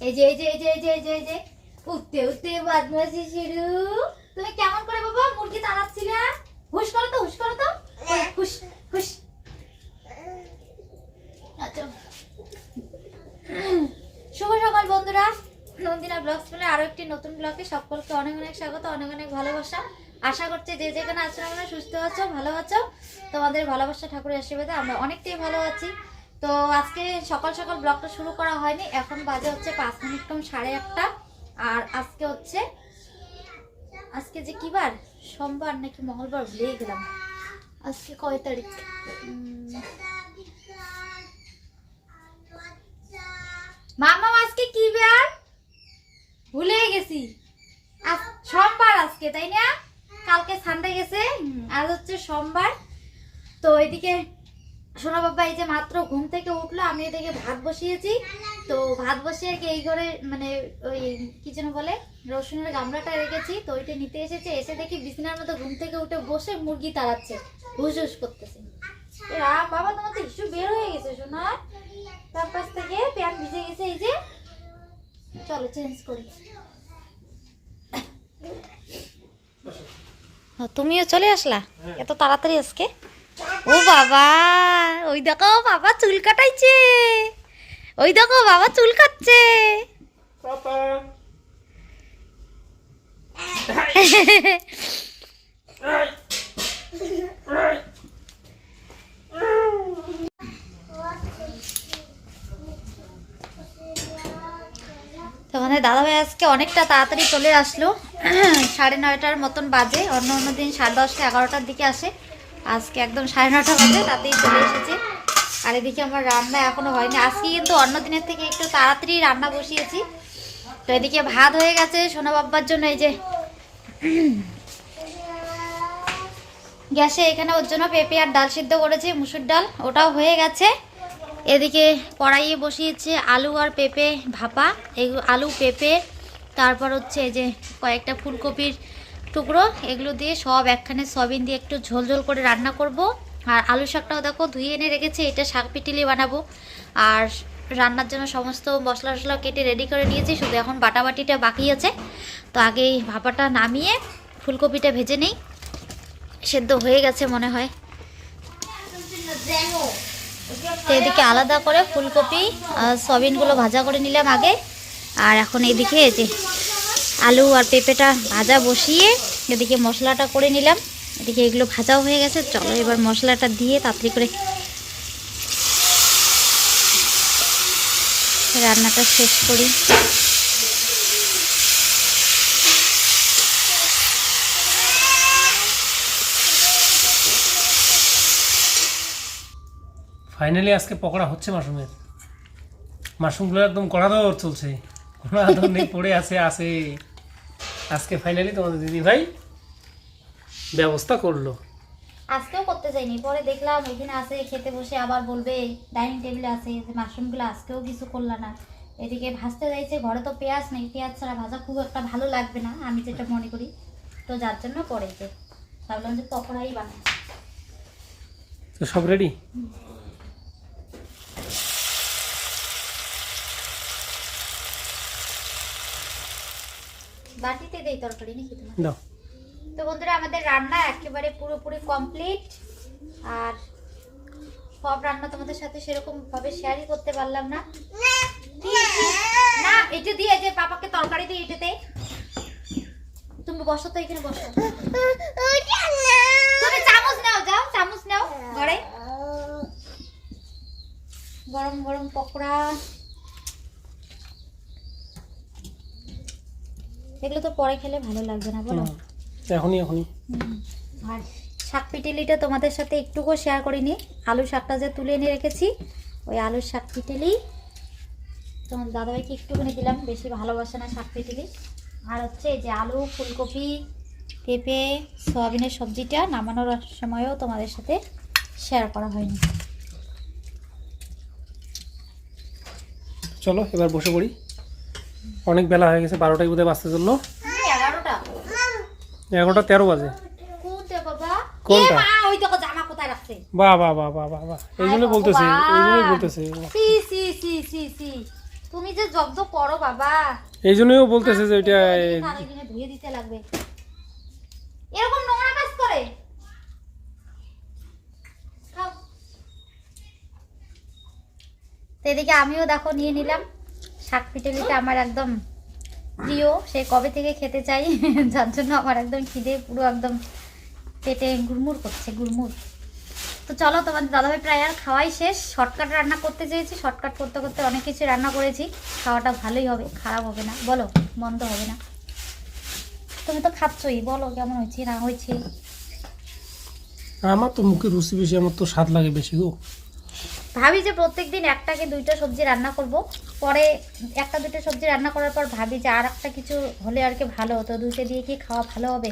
এই যে এই যে এই যে এই যে এই যে এই যে। উঠতে উঠতে বদমাসি শুরু। তুমি কেমন করে বাবা মুরগি তাড়াচ্ছিলে? হুশ করো তো হুশ করো তো। হুশ হুশ। আচ্ছা। শুভ সকাল বন্ধুরা। নন্দিনা ব্লগস বলে আরও একটি নতুন ব্লগে সকলকে অনেক অনেক স্বাগত অনেক অনেক ভালোবাসা। আশা করছি যে যেখানে আছো আমরা সুস্থ আছো ভালো আছো। তোমাদের ভালোবাসা ঠাকুরের আশীর্বাদে আমরা অনেকটাই ভালো আছি। তো আজকে সকাল সকাল ব্লগটা শুরু করা হয়নি। এখন বাজে হচ্ছে পাঁচ মিনিট কম সাড়ে আটটা। আর আজকে হচ্ছে, আজকে যে কি বার? সোমবার নাকি মঙ্গলবার? ভুলেই গেলাম। আজকে কয় তারিখ? মামা, আজকে কি বার? ভুলে গেছি। সোমবার আজকে, তাই না? কালকে সানডে গেছে। আজ হচ্ছে সোমবার। তো এদিকে সোনা বাবা এই যে মাত্র ঘুম থেকে উঠল আমি এদিকে ভাত বসিয়েছি। তো ভাত বসিয়ে কি এই ঘরে মানে ওই কি যেন বলে রসুনের গামলাটা রেখেছি তো ওইটা নিতে এসেছে এসে দেখি বিছানার মতো ঘুম থেকে উঠে বসে মুরগি তাড়াচ্ছে হুস হুস করতেছে। রাম বাবা তোমার তো ইস্যু বের হয়ে গেছে সোনা তার পাশ থেকে প্যান্ট ভিজে গেছে এই যে। চলো চেঞ্জ করি। তুমিও চলে আসলা? এত তাড়াতাড়ি আজকে? ও বাবা ওই দেখো বাবা চুল কাটাইছে। ওই দেখো বাবা চুল কাটছে। পাপা। তো আমাদের দাদাভাই আজকে অনেকটা তাড়াতাড়ি চলে আসলো। সাড়ে নয়টার মতন বাজে অন্য অন্য দিন সাড়ে দশটা এগারোটার দিকে আসে। আজকে একদম সাড়ে নটা বাজে, তাতেই চলে এসেছে। আর এদিকে আমার রান্না এখনও হয়নি। আজকে কিন্তু অন্য দিনের থেকে একটু তাড়াতাড়ি রান্না বসিয়েছি। তো এদিকে ভাত হয়ে গেছে সোনা বাব্বার জন্য, এই যে গ্যাসে এখানে ওর জন্য পেঁপে আর ডাল সিদ্ধ করেছি, মুসুর ডাল, ওটাও হয়ে গেছে। এদিকে কড়াইয়ে বসিয়েছে আলু আর পেঁপে ভাপা, এই আলু, পেঁপে, তারপর হচ্ছে এই যে কয়েকটা ফুলকপির টুকরো, এগুলো দিয়ে সব একখানে সয়াবিন দিয়ে একটু ঝোল ঝোল করে রান্না করব। আর আলু শাকটাও দেখো ধুয়ে এনে রেখেছে, এটা শাক পিটিলি বানাবো। আর রান্নার জন্য সমস্ত মশলা টশলা কেটে রেডি করে নিয়েছি, শুধু এখন বাটাবাটিটা বাকি আছে। তো আগে এই ভাপাটা নামিয়ে ফুলকপিটা ভেজে নেই। সেদ্ধ হয়ে গেছে মনে হয়। তো এদিকে আলাদা করে ফুলকপি আর সয়াবিনগুলো ভাজা করে নিলাম আগে। আর এখন এদিকে যে আলু আর পেঁপেটা ভাজা বসিয়ে এদিকে মশলাটা করে নিলাম। এদিকে এগুলো ভাজাও হয়ে গেছে। চলো এবার মশলাটা দিয়ে তাড়াতাড়ি করে রান্নাটা শেষ করি। ফাইনালি আজকে পকোড়া হচ্ছে মাশরুমের। মাশরুমগুলো একদম কড়া দর চলছে। কড়া দর নেই, পড়ে আছে আছে। আজকে ফাইনালি তোমাদের দিদি ভাই ব্যবস্থা করল। আজকেও করতে চাইনি পরে দেখলাম ওইখানে আসে খেতে বসে আবার বলবে ডাইনিং টেবিলে আছে যে মাশরুমগুলো আজকেও কিছু করলা না। এদিকে ভাজতে যাইছে ঘরে তো পেঁয়াজ নেই পেঁয়াজ ছাড়া ভাজা খুব একটা ভালো লাগবে না আমি যেটা মনে করি। তো যার জন্য পরে যে ভাবলাম যে পকোড়াই বানাই। তো সব রেডি বাটিতে দেই তরকারি নাকি তোমার দাও। তো বন্ধুরা আমাদের রান্না একেবারে পুরোপুরি কমপ্লিট আর সব রান্না তোমাদের সাথে সেরকম ভাবে শেয়ারই করতে পারলাম না? না এটা দিয়ে যে পাপাকে তরকারি দিয়ে এটাতে তুমি বসো তো এখানে বসো তুমি চামচ নাও যাও চামচ নাও ঘরে গরম গরম পকোড়া এগুলো তো পরে খেলে ভালো লাগবে না বলো। এখনই এখনই। আর শাক পিটেলিটা তোমাদের সাথে একটুকুও শেয়ার করিনি আলু শাকটা যে তুলে এনে রেখেছি ওই আলুর শাক পিটেলি। তোমার দাদাভাইকে একটুখানি দিলাম বেশি ভালোবাসে না শাক পিটেলি। আর হচ্ছে এই যে আলু ফুলকপি পেঁপে সয়াবিনের সবজিটা নামানোর সময়ও তোমাদের সাথে শেয়ার করা হয়নি। চলো এবার বসে পড়ি। অনেক বেলা হয়ে গেছে বারোটায় বোধহয় বাঁচতে চলল। এগারোটা তেরো বাজে। কোনটা বাহ বাহ বাহ বাহ বাহ বাহ। বলতেছে বলতেছে। তুমি যে জব্দ করো বাবা। এই জন্যই বলতেছে যে ওইটা ধুয়ে দিতে লাগবে। এরকম নোংরা কাজ করে? তো এদিকে আমিও দেখো নিয়ে নিলাম। শাক পিটেলিটা আমার একদম প্রিয়, সে কবে থেকে খেতে চাই? যার জন্য আমার একদম খিদে, পুরো একদম পেটে গুড়মুড় করছে গুড়মুড় তো চলো, তোমাদের দাদাভাই প্রায় আর খাওয়াই শেষ। শর্টকাট রান্না করতে চেয়েছি, শর্টকাট করতে করতে অনেক কিছু রান্না করেছি। খাওয়াটা ভালোই হবে, খারাপ হবে না। বলো, মন্দ হবে না। তুমি তো খাচ্ছই, বলো কেমন হয়েছে, না হয়েছে? আমার তো মুখে রুচি বেশি, আমার তো স্বাদ লাগে বেশি গো। ভাবি যে প্রত্যেকদিন একটা কি দুইটা সবজি রান্না করব। পরে একটা দুটো সবজি রান্না করার পর ভাবি যে আর একটা কিছু হলে আর কি ভালো হতো দুইটা দিয়ে কি খাওয়া ভালো হবে?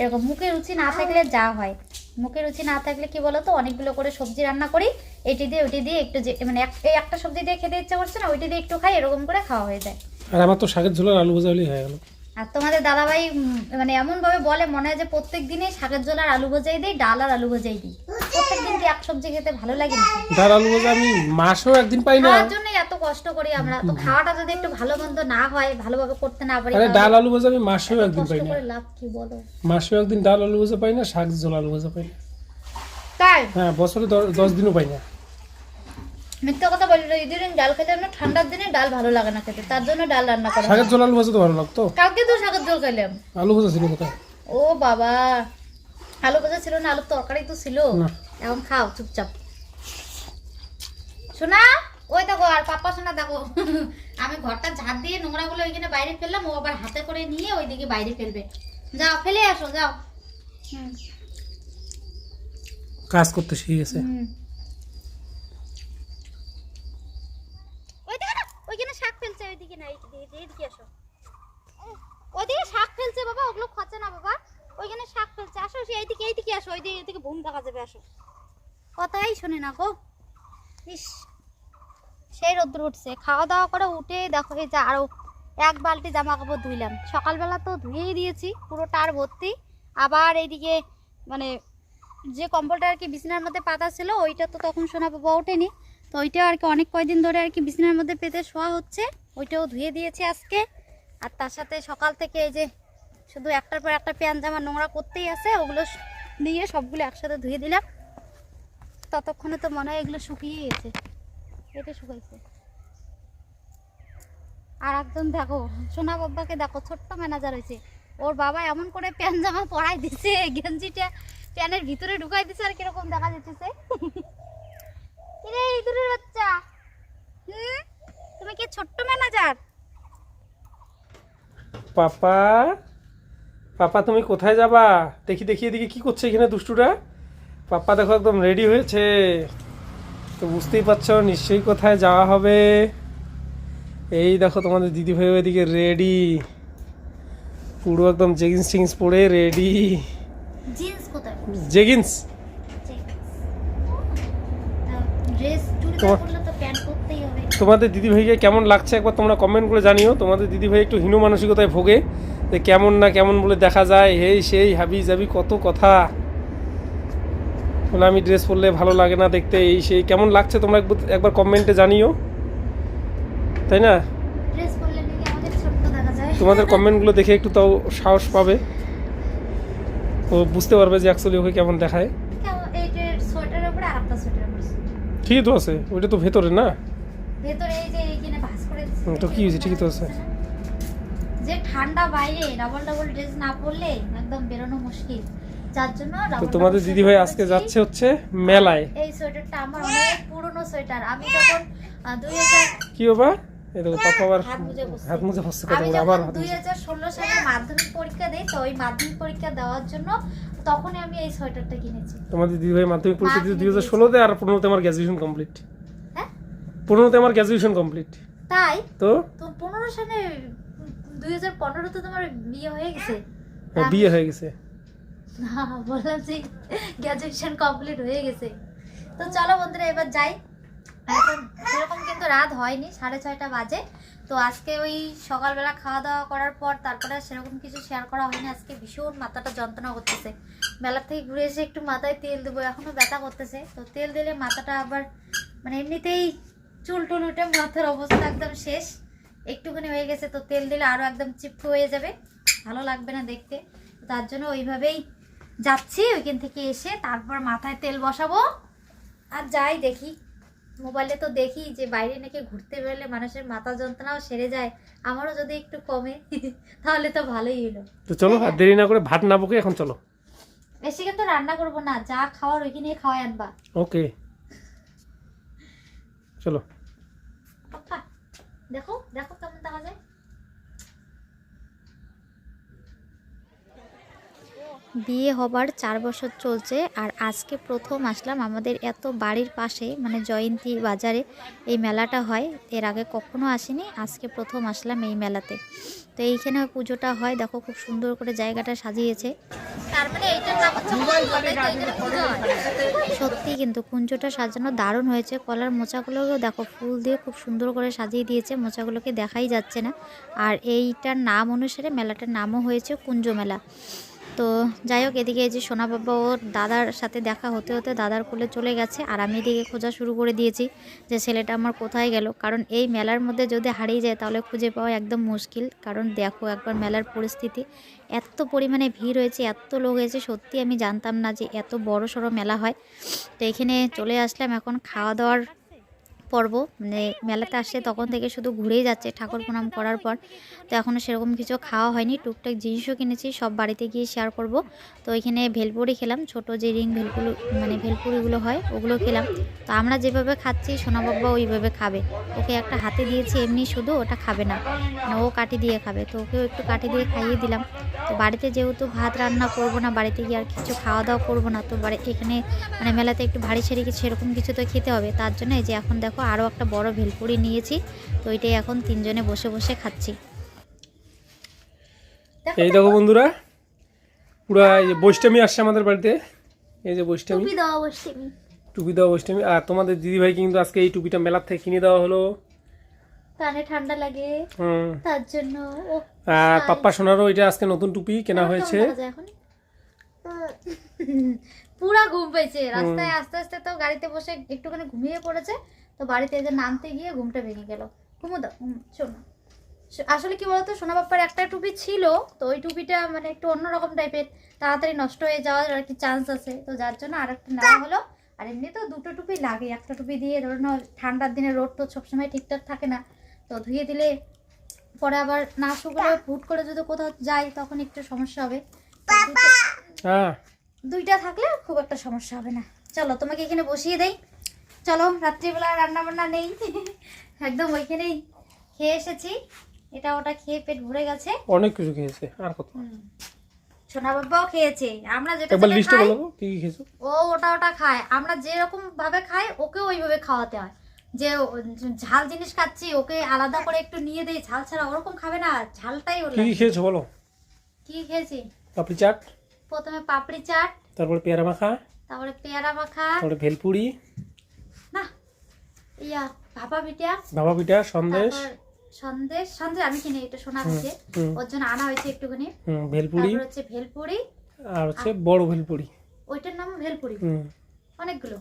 এরকম মুখে রুচি না থাকলে যা হয়। মুখে রুচি না থাকলে কি বলো তো অনেকগুলো করে সবজি রান্না করি এটি দিয়ে ওইটি দিয়ে একটু যে মানে এই একটা সবজি দিয়ে খেতে ইচ্ছা করছে না ওইটি দিয়ে একটু খাই এরকম করে খাওয়া হয়ে যায়। আর আমার তো শাকের ঝোল আর আলু ভাজা হলেই হয়ে গেল। আর তোমাদের দাদাভাই মানে এমন ভাবে বলে মনে হয় যে প্রত্যেক দিনে শাকের জল আর আলু ভাজাই দিই ডাল আর আলু ভাজাই দিই। প্রত্যেক দিন কি এক সবজি খেতে ভালো লাগে নাকি? ডাল আলু ভাজা আমি মাসেও একদিন পাই না। খাওয়ার জন্য এত কষ্ট করি আমরা। তো খাওয়াটা যদি একটু ভালো মন্দ না হয় ভালোভাবে করতে না পারি আরে ডাল আলু ভাজা আমি মাসেও একদিন পাই না। লাভ কি বলো? মাসেও একদিন ডাল আলু ভাজা পাই না শাক ঝোল আলু ভাজা পাই না। তাই? হ্যাঁ বছরে দ- দশ দিনও পাই না। মিথ্যা কথা বলি না দিন ডাল খেতে না ঠান্ডার দিনে ডাল ভালো লাগে না খেতে তার জন্য ডাল রান্না করা শাকের ঝোল আলু ভাজা তো ভালো লাগতো? কালকে তো শাকের জল খাইলাম। আলু ভাজা ছিল কোথায়? ও বাবা আলু ভাজা ছিল না আলুর তরকারি তো ছিল। এখন খাও চুপচাপ। শোনা ওই দেখো আর পাপা শোনা দেখো আমি ঘরটা ঝাড় দিয়ে নোংরা নোংরাগুলো ওইখানে বাইরে ফেললাম ও আবার হাতে করে নিয়ে ওইদিকে বাইরে ফেলবে। যাও ফেলে আসো যাও। কাজ করতে শিখে গেছে। হুম। ওইদিকে না, ওইখানে শাক ফেলছে ওইদিকে না এইদিকে এইদিকে, এইদিকে আসো ওইদিকে শাক ফেলছে বাবা ওগুলো খচে না বাবা ওইখানে শাক ফেলছে। আসো সে এইদিকে এইদিকে আসো ওইদিকে এইদিকে ঘুম দেখা যাবে, আসো। কথাই শোনে না গো। ইস, সেই রোদ্র উঠছে। খাওয়া দাওয়া করে উঠে দেখো এই যে আরও এক বালতি জামা কাপড় ধুইলাম। সকালবেলা তো ধুয়েই দিয়েছি, পুরোটা আর ভর্তি। আবার এইদিকে মানে যে কম্বলটা আর কি বিছানার মধ্যে পাতা ছিল, ওইটা তো তখন সোনা বাবা ওঠেনি। তো ওইটাও আর কি অনেক কয়দিন ধরে আর কি বিছানার মধ্যে পেতে শোয়া হচ্ছে। ওইটাও ধুয়ে দিয়েছি আজকে। আর তার সাথে সকাল থেকে এই যে শুধু একটার পর একটা প্যান জামা নোংরা করতেই আছে, ওগুলো দিয়ে সবগুলো একসাথে ধুয়ে দিলাম। ততক্ষণে তো মনে হয় এগুলো শুকিয়ে গেছে। এটা শুকাইছে। আর একজন দেখো, সোনা বাবাকে দেখো, ছোট্ট ম্যানেজার হয়েছে। ওর বাবা এমন করে প্যান জামা পরাই দিছে, গেঞ্জিটা প্যানের ভিতরে ঢুকাই দিছে আর কীরকম দেখা যেতেছে বাচ্চা? তুমি কি ছোট্ট ম্যানেজার? পাপা? পাপা তুমি কোথায় যাবা? দেখি দেখি এদিকে কি করছে এখানে দুষ্টুটা? পাপা দেখো একদম রেডি হয়েছে। তো বুঝতেই পারছ নিশ্চয়ই কোথায় যাওয়া হবে। এই দেখো তোমাদের দিদি ভাই ওইদিকে রেডি পুরো একদম জেগিন্স টিংস পরে রেডি জেগিন্স তোমাদের দিদি ভাইকে কেমন লাগছে একবার তোমরা কমেন্ট করে জানিও। তোমাদের দিদি ভাই একটু হীন মানসিকতায় ভোগে। যে কেমন না কেমন বলে দেখা যায় হেই সেই হাবি যাবি কত কথা। বলে আমি ড্রেস পরলে ভালো লাগে না দেখতে এই সেই কেমন লাগছে তোমরা একবার- কমেন্টে জানিও। তাই না? তোমাদের কমেন্টগুলো দেখে একটু তাও সাহস পাবে। ও বুঝতে পারবে যে অ্যাকচুয়ালি ওকে কেমন দেখায়। ঠিকই তো আছে ওইটা তো ভেতরে না? ভেতরে এই যে এইখানে ভাঁজ করে দিচ্ছে হুম, তো কি হয়েছে? ঠিকই তো আছে। ঠান্ডা বাইরে ডাবল ডাবল ড্রেস না পরলে একদম বেরোনো মুশকিল। যার জন্য তো তোমাদের দিদি ভাই আজকে যাচ্ছে হচ্ছে মেলায়। এই সোয়েটারটা আমার অনেক পুরনো সোয়েটার। আমি যখন দুই হাজার কি বাবা? এই দেখো পাপা আবার হাত মুজে কথা আমি বলে আবার যখন হাত দুই মুজে হাজার ষোলো সালে মাধ্যমিক পরীক্ষা দিই তো ওই মাধ্যমিক পরীক্ষা দেওয়ার জন্য তখনই আমি এই সোয়েটারটা কিনেছি। তোমাদের দিদি ভাই মাধ্যমিক পরীক্ষা দিয়েছে দুই হাজার ষোলোতে আর পনেরোতে আমার গ্র্যাজুয়েশন কমপ্লিট হ্যাঁ? পনেরোতে আমার গ্র্যাজুয়েশন কমপ্লিট তাই? তো? তো পনেরো সালে দুই হাজার পনেরোতে তোমার বিয়ে হয়ে গেছে। বিয়ে হয়ে গেছে? না বললাম যে গ্র্যাজুয়েশন কমপ্লিট হয়ে গেছে। তো চলো বন্ধুরা এবার যাই। এখন সেরকম কিন্তু রাত হয়নি সাড়ে ছয়টা বাজে। তো আজকে ওই সকালবেলা খাওয়া দাওয়া করার পর তারপরে সেরকম কিছু শেয়ার করা হয়নি। আজকে ভীষণ মাথাটা যন্ত্রণা করতেছে। মেলা থেকে ঘুরে এসে একটু মাথায় তেল দেবো এখনও ব্যথা করতেছে। তো তেল দিলে মাথাটা আবার মানে এমনিতেই চুল টুল উঠে মাথার অবস্থা একদম শেষ। একটুখানি হয়ে গেছে তো তেল দিলে আরও একদম চিপকু হয়ে যাবে। ভালো লাগবে না দেখতে। তার জন্য ওইভাবেই যাচ্ছি ওইখান থেকে এসে তারপর মাথায় তেল বসাবো। আর যাই দেখি। মোবাইলে তো দেখি যে বাইরে নাকি ঘুরতে বেরোলে মানুষের মাথা যন্ত্রণাও সেরে যায় আমারও যদি একটু কমে তাহলে তো ভালোই হলো। তো চলো আর দেরি না করে ভাত না বকে এখন চলো। বেশি কিন্তু রান্না করব না যা খাওয়ার ওইখানে খাওয়াই আনবা। ওকে। চলো। দেখো দেখো কেমন দেখা যায়। বিয়ে হবার চার বছর চলছে, আর আজকে প্রথম আসলাম আমাদের এত বাড়ির পাশে মানে জয়ন্তী বাজারে এই মেলাটা হয়। এর আগে কখনো আসিনি, আজকে প্রথম আসলাম এই মেলাতে। তো এইখানে পুজোটা হয়। দেখো খুব সুন্দর করে জায়গাটা সাজিয়েছে। তার মানে সত্যি কিন্তু কুঞ্জটা সাজানো দারুণ হয়েছে। কলার মোচাগুলোকেও দেখো ফুল দিয়ে খুব সুন্দর করে সাজিয়ে দিয়েছে। মোচাগুলোকে দেখাই যাচ্ছে না। আর এইটার নাম অনুসারে মেলাটার নামও হয়েছে কুঞ্জ মেলা। তো যাই হোক, এদিকে যে সোনা বাবা ওর দাদার সাথে দেখা হতে হতে দাদার কোলে চলে গেছে, আর আমি এদিকে খোঁজা শুরু করে দিয়েছি যে ছেলেটা আমার কোথায় গেল। কারণ এই মেলার মধ্যে যদি হারিয়ে যায় তাহলে খুঁজে পাওয়া একদম মুশকিল। কারণ দেখো একবার মেলার পরিস্থিতি, এত পরিমাণে ভিড় হয়েছে, এত লোক হয়েছে, সত্যি আমি জানতাম না যে এত বড় সড়ো মেলা হয়। তো এখানে চলে আসলাম এখন, খাওয়া দাওয়ার পর্ব মানে মেলাতে আসছে তখন থেকে শুধু ঘুরেই যাচ্ছে ঠাকুর প্রণাম করার পর। তো এখনও সেরকম কিছু খাওয়া হয়নি, টুকটাক জিনিসও কিনেছি, সব বাড়িতে গিয়ে শেয়ার করব। তো এখানে ভেলপুরি খেলাম, ছোট যে রিং ভেলপুরি মানে ভেলপুরিগুলো হয়, ওগুলো খেলাম। তো আমরা যেভাবে খাচ্ছি, সোনা বাবা ওইভাবে খাবে। ওকে একটা হাতে দিয়েছি, এমনি শুধু ওটা খাবে না। মানে ও কাটি দিয়ে খাবে, তো ওকেও একটু কাটি দিয়ে খাইয়ে দিলাম। তো বাড়িতে যেহেতু ভাত রান্না করব না, বাড়িতে গিয়ে আর কিছু খাওয়া দাওয়া করব না, তো বাড়ি, এখানে মানে মেলাতে একটু ভারী সারি কিছু, সেরকম কিছু তো খেতে হবে। তার জন্য এই যে এখন দেখো আরও একটা বড় ভেলপুরি নিয়েছি। তো ওইটাই এখন তিনজনে বসে বসে খাচ্ছি। এই দেখো বন্ধুরা পুরা এই যে বৈষ্ণবী আসছে আমাদের বাড়িতে। এই যে বৈষ্ণবী। টুপি দেওয়া বৈষ্ণবী আর তোমাদের দিদিভাই কিন্তু আজকে এই টুপিটা মেলার থেকে কিনে দেওয়া হলো। কানে ঠান্ডা লাগে। তার জন্য আর পাপ্পা সোনারও এটা আজকে নতুন টুপি কেনা হয়েছে। কেমন দেখা যায় এখন পুরা ঘুম পেয়েছে। রাস্তায় আস্তে আস্তে তো গাড়িতে বসে একটুখানি ঘুমিয়ে পড়েছে। তো বাড়িতে এসে নামতে গিয়ে ঘুমটা ভেঙে গেল। ঘুমো দাও হুম, শোনো। আসলে কি বলতো সোনা বাপ্পার একটা টুপি ছিল তো ওই টুপিটা মানে একটু অন্যরকম টাইপের তাড়াতাড়ি নষ্ট হয়ে যাওয়ার আর কি চান্স আছে। তো যার জন্য আর একটা নেওয়া হলো আর এমনি তো দুটো টুপি লাগে একটা টুপি দিয়ে ধরো না ঠান্ডার দিনে রোড তো সবসময় ঠিকঠাক থাকে না। তো ধুয়ে দিলে পরে আবার না শুকলে ফুট করে যদি কোথাও যাই তখন একটু সমস্যা হবে। হ্যাঁ। দুইটা থাকলে খুব একটা সমস্যা হবে না। চলো তোমাকে এখানে বসিয়ে দেই। চলো রাত্রিবেলা রান্না বান্না নেই। একদম ওইখানেই খেয়ে এসেছি। এটা ওটা খেয়ে পেট ভরে গেছে। অনেক কিছু খেয়েছে আর কত? সোনা বাবাও খেয়েছে। আমরা যেটা একবার লিস্টে বলো কি কি খেয়েছো? ও ওটা ওটা খায়। আমরা যেরকম ভাবে খাই ওকে ওইভাবে খাওয়াতে হয়। যে ঝাল জিনিস খাচ্ছি ওকে আলাদা করে একটু নিয়ে দেই। ঝাল ছাড়া ওরকম খাবে না ঝালটাই ওর কি খেয়েছো বলো? কি খেয়েছি? পাপড়ি চাট প্রথমে পাপড়ি চাট তারপরে পেয়ারা মাখা তারপরে পেয়ারা মাখা তারপরে ভেলপুরি ইয়া ভাপা পিঠা ভাপা পিঠা সন্দেশ। সন্দেশ সন্দেশ আমি কিনে এটা শোনা হচ্ছে ওর জন্য আনা হয়েছে একটুখানি। হুম ভেলপুরি। তারপর হচ্ছে ভেলপুরি। আর হচ্ছে বড় ভেলপুরি। ওইটার নাম ভেলপুরি। অনেকগুলো।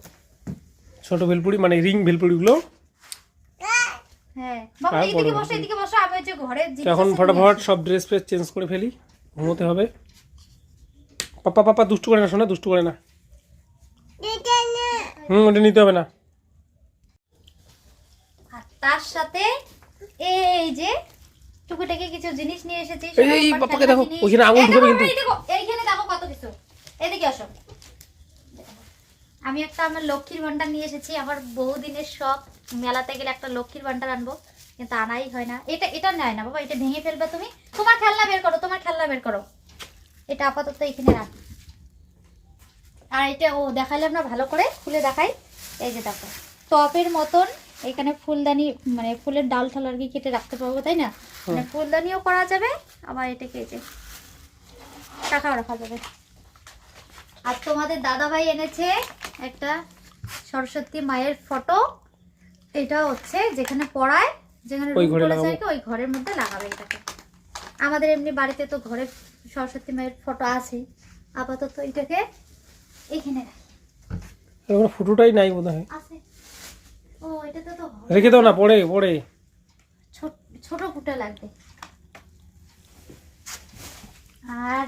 ছোট ভেলপুরি মানে রিং ভেলপুরিগুলো। হ্যাঁ। বাবা এইদিকে বসো এদিকে বসো আমি হচ্ছে ঘরে এখন ফটাফট সব ড্রেস ফ্রেস চেঞ্জ করে ফেলি ঘুমোতে হবে। পাপা পাপা দুষ্টু করে না শোনা দুষ্টু করে না। হুম ওটা নিতে হবে না। তার সাথে এই যে টুকুটাকে কিছু জিনিস নিয়ে এসেছি এই, খেলনা দেখো। ওইখানে আঙুল দেখো, কিন্তু। এই দেখো, এইখানে দেখো কত কিছু। এদিকে আসো। আমি একটা আমার লক্ষ্মীর ভান্ডার নিয়ে এসেছি আমার বহুদিনের শখ। মেলাতে গেলে একটা লক্ষ্মীর ভান্ডার আনব কিন্তু আনাই হয় না। এটা এটা নেয় না বাবা এটা ভেঙে ফেলবে তুমি। তোমার খেলনা বের করো তোমার খেলনা বের করো। এটা আপাতত এখানে রাখ। আর এটা ও দেখাইলাম না ভালো করে খুলে দেখাই। এই যে দেখো টপের মতন এখানে ফুলদানি মানে ফুলের ডাল ঠাল আর কি কেটে রাখতে পারব তাই না? মানে ফুলদানিও করা যাবে আবার এটাকে এই যে টাকাও রাখা যাবে। আর তোমাদের দাদা ভাই এনেছে একটা সরস্বতী মায়ের ফটো। এটা হচ্ছে যেখানে পড়ায় যেখানে ওই ঘরের মধ্যে লাগাবে এটাকে। আমাদের এমনি বাড়িতে তো ঘরে সরস্বতী মায়ের ফটো আছে। আপাতত এটাকে এখানে ফুটোটাই নাই বোধ হয় আছে ও এটাতে তো হবে। রেখে দাও না পড়ে পড়ে ছোট ছোট ফুটে লাগবে। আর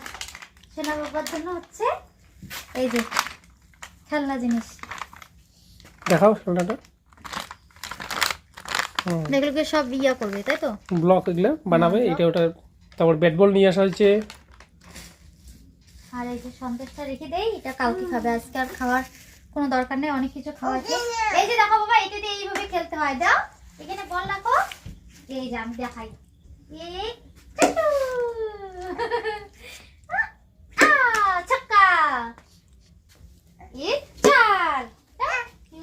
সেনা বাবার জন্য হচ্ছে এই যে খেলনা জিনিস। দেখাও হুম। এগুলোকে সব ইয়া করবে তাই তো? ব্লক এগুলো বানাবে এটা ওটা তারপর ব্যাট বল নিয়ে আসা হয়েছে। আর এই যে সন্দেশটা রেখে দেই এটা কালকে খাবে। আজকে আর খাওয়ার কোনো দরকার নেই অনেক কিছু এই যে দেখো খেলতে হয় দাও এখানে বল রাখো এই যে আমি দেখাই।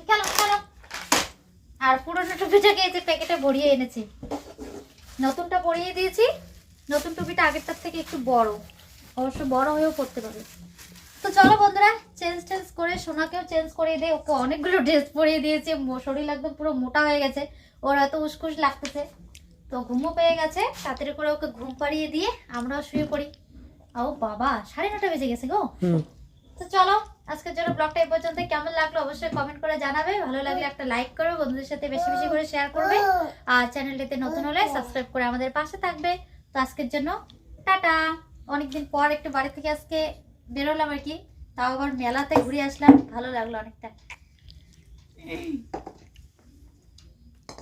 খেলো আর পুরোনো প্যাকেটে ভরিয়ে এনেছি? নতুনটা ভরিয়ে দিয়েছি। নতুন টুপিটা আগেরটার থেকে একটু বড়। অবশ্য বড় হয়েও পড়তে পারে। তো চলো বন্ধুরা চেঞ্জ টেঞ্জ করে সোনাকেও চেঞ্জ করে দিয়ে ওকে অনেকগুলো ড্রেস পরিয়ে দিয়েছে শরীর একদম পুরো মোটা হয়ে গেছে। ওর এত উসকুস লাগতেছে। তো ঘুমও পেয়ে গেছে তাড়াতাড়ি করে ওকে ঘুম পাড়িয়ে দিয়ে আমরাও শুয়ে পড়ি। ও বাবা সাড়ে নটা বেজে গেছে গো। তো চলো আজকের জন্য ব্লগটা এই পর্যন্ত। কেমন লাগল অবশ্যই কমেন্ট করে জানাবে। ভালো লাগলে একটা লাইক করবে বন্ধুদের সাথে বেশি বেশি করে শেয়ার করবে। আর চ্যানেলটিতে নতুন হলে সাবস্ক্রাইব করে আমাদের পাশে থাকবে। তো আজকের জন্য টাটা। অনেকদিন পর একটু বাড়ি থেকে আজকে বেরোলাম আর কি। তাও আবার মেলাতে ঘুরে আসলাম। ভালো লাগল অনেকটা।